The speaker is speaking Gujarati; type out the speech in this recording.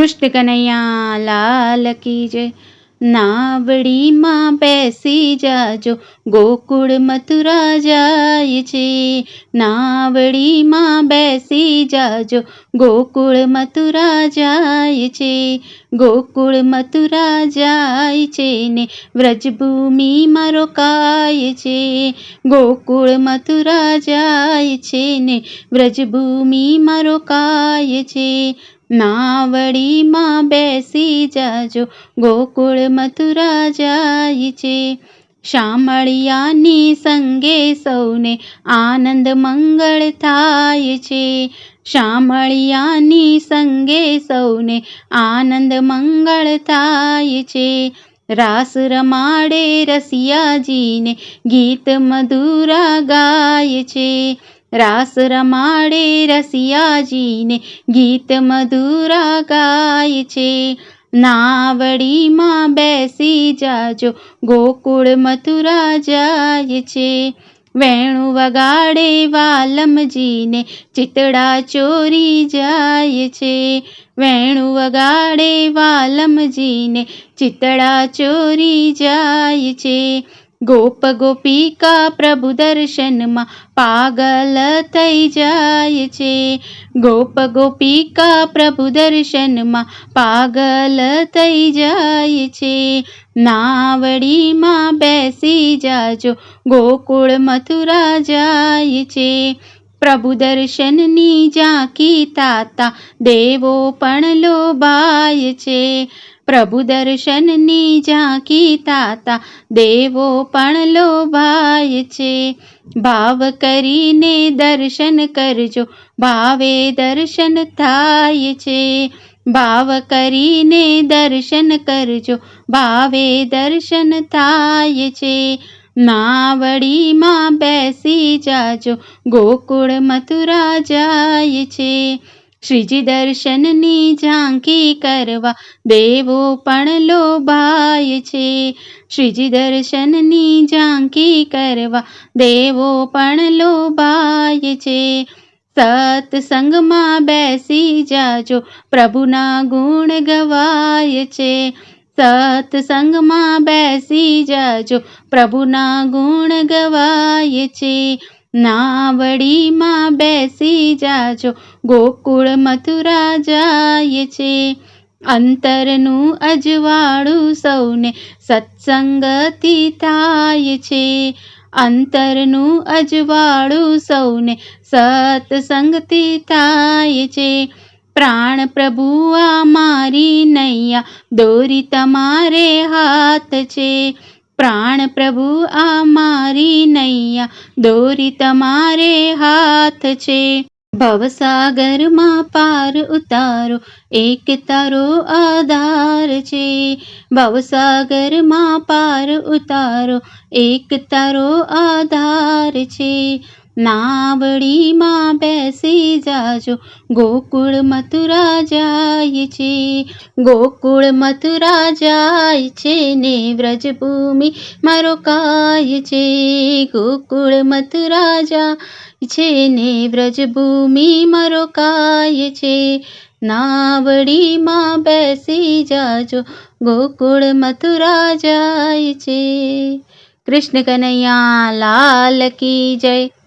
કૃષ્ણ કનૈયા, લાલ કી જય. નાવડીમાં બેસી જાજો, ગોકુળ મથુરા જાય છે. નાવડીમાં બેસી જાજો, ગોકુળ મથુરા જાય છે. ગોકુળ મથુરા જાય છે ને વ્રજભૂમિમાં કાય છે. ગોકુળ મથુરા જાય છે ને વ્રજભૂમિમાં કાય છે. નાવડીમાં બેસી જાજો, ગોકુળ મથુરા જાય છે. શામળિયાની સંગે સૌને આનંદ મંગળ થાય છે. શામળિયાની સંગે સૌને આનંદ મંગળ થાય છે. રાસ રમાડે રસિયાજીને ગીત મધુરા ગાય છે. રાસ રમાડે રસિયાજીને ગીત મધુરા ગાય છે. નાવડીમાં બેસી જાજો, ગોકુળ મથુરા જાય છે. વેણુ વગાડે વાલમજીને ચિતડા ચોરી જાય છે. વેણુ વગાડે વાલમજીને ચિતડા ચોરી જાય છે. ગોપ ગોપિકા પ્રભુ દર્શનમાં પાગલ થઈ જાય છે ગોપ ગોપિકા પ્રભુ દર્શનમાં પાગલ થઈ જાય છે નાવડીમાં બેસી જાજો ગોકુળ મથુરા જાય છે પ્રભુ દર્શનની ઝાંકી તાતા દેવો પણ લોભાય છે. પ્રભુ દર્શનની ઝાંકી તાતા દેવો પણ લોભાય છે. ભાવ કરીને દર્શન કરજો, ભાવે દર્શન થાય છે. ભાવ કરીને દર્શન કરજો, ભાવે દર્શન થાય છે. નાવડીમાં બેસી જાજો. ગોકુળ મથુરા જાય છે. શ્રીજી દર્શનની ઝાંખી કરવા દેવો પણ લોભાય છે. શ્રીજી દર્શનની ઝાંખી કરવા દેવો પણ લોભાય છે. સત્સંગમાં બેસી જાજો. પ્રભુના ગુણ ગવાય છે. સત્સંગમાં બેસી જાજો પ્રભુના ગુણ ગવાય છે નાવડીમાં બેસી જાજો ગોકુળ મથુરા જાય છે અંતરનું અજવાળું સૌને સત્સંગથી થાય છે અંતરનું અજવાળું સૌને સત્સંગથી થાય છે પ્રાણ પ્રભુ, આ મારી નૈયા, દોરી તમારે હાથ છે. પ્રાણ પ્રભુ, આ મારી નૈયા, દોરી તમારે હાથ છે. ભવસાગરમાં પાર ઉતારો, એક તારો આધાર છે. ભવસાગરમાં પાર ઉતારો, એક તારો આધાર છે. નાવડીમાં બેસી જાજો. ગોકુળ મથુરા જાય છે. ગોકુળ મથુરા જાય છે ને વ્રજભૂમિ મારો કાય છે. ગોકુળ મથુરા જાય છે ને વ્રજભૂમિ મારો કાય છે. નાવડીમાં બેસી જાજો. ગોકુળ મથુરા જાય છે. કૃષ્ણ કનૈયા, લાલ કી જય.